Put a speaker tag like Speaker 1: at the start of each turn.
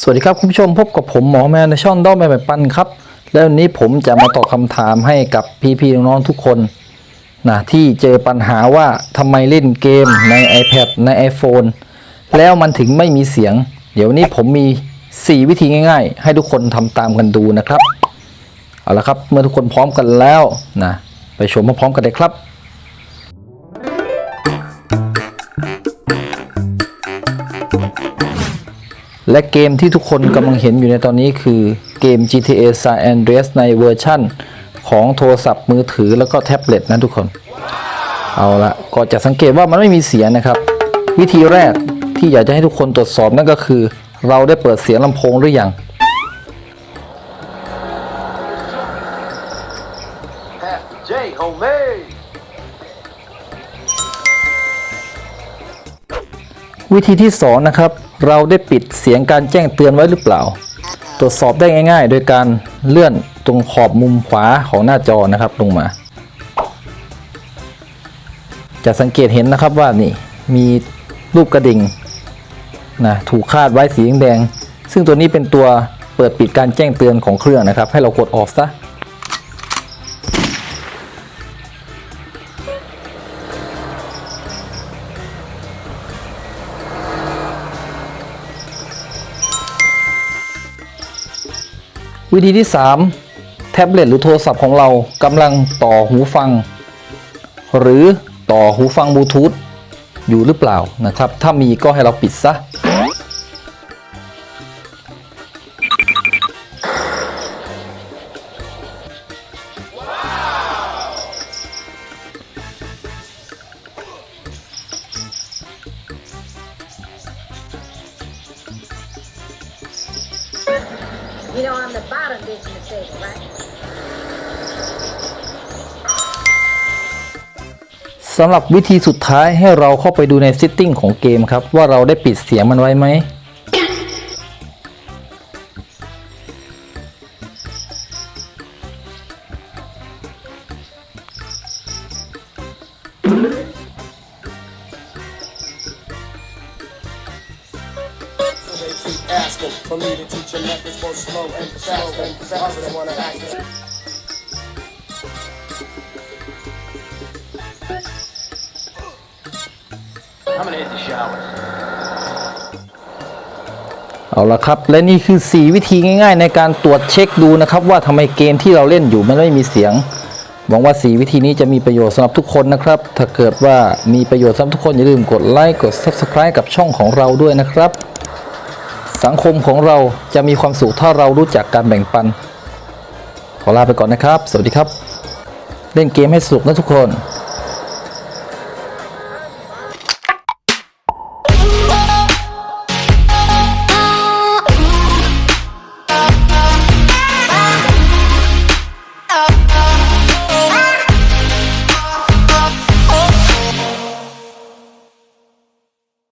Speaker 1: สวัสดีครับคุณผู้ชมพบกับผมหมอแมนในช่องด้อมแม่ปันครับ แล้ววันนี้ผมจะมาตอบคำถามให้กับพี่ๆน้องๆทุกคนนะที่เจอปัญหาว่าทำไมเล่นเกมใน iPad ใน iPhone แล้วมันถึงไม่มีเสียง เดี๋ยวนี้ผมมี 4 วิธีง่าย ๆ ให้ทุกคนทำตามกันดูนะครับ เอาละครับเมื่อทุกคนพร้อมกันแล้วนะไปชมพร้อมๆกันเลยครับ และเกมที่ทุกคนกำลังเห็นอยู่ในตอนนี้คือเกม GTA San Andreas ในเวอร์ชั่น ของโทรศัพท์มือถือแล้วก็แท็บเล็ตนะทุกคน เอาละก็จะสังเกตว่ามันไม่มีเสียงนะครับ วิธีแรกที่อยากจะให้ทุกคนตรวจสอบนั่นก็คือ เราได้เปิดเสียงลำโพงหรือยัง
Speaker 2: Pastor J, homemade.
Speaker 1: วิธีที่ 2 นะครับ เราได้ปิดเสียงการแจ้งเตือนไว้หรือเปล่า ตรวจสอบได้ง่าย ๆ โดยการเลื่อนตรงขอบมุมขวาของหน้าจอนะครับลงมา จะสังเกตเห็นนะครับว่านี่มีรูปกระดิ่งนะถูกคาดไว้สีแดง ซึ่งตัวนี้เป็นตัวเปิดปิดการแจ้งเตือนของเครื่องนะครับ ให้เรากดออกซะ วิธีที่ 3 แท็บเล็ตหรือโทรศัพท์ของเรากำลังต่อหูฟัง หรือต่อหูฟังบลูทูธอยู่หรือเปล่านะครับ ถ้ามีก็ให้เราปิดซะ
Speaker 3: You know, I'm the bottom bitch in the table, right?
Speaker 1: สำหรับวิธีสุดท้ายให้เราเข้าไปดูใน Setting ของเกมครับ ว่าเราได้ปิดเสียงมันไว้ไหม
Speaker 4: They keep asking for me to teach them methods both slow and fast and fast. They wanna act it.
Speaker 2: I'm gonna hit the showers.
Speaker 1: เอาละครับ และนี่คือ 4 วิธีง่าย ๆ ในการตรวจเช็คดูนะครับ ว่าทำไมเกมที่เราเล่นอยู่มันไม่มีเสียงหวังว่า 4 วิธีนี้จะมีประโยชน์สำหรับทุกคนนะครับ ถ้าเกิดว่ามีประโยชน์สำหรับทุกคนอย่าลืมกดไลค์กด Subscribe กับช่องของเราด้วยนะครับ สังคมของเราจะมีความสุขถ้าเรารู้จักการแบ่งปัน ขอลาไปก่อนนะครับ สวัสดีครับ เล่นเกมให้สนุกนะทุกคน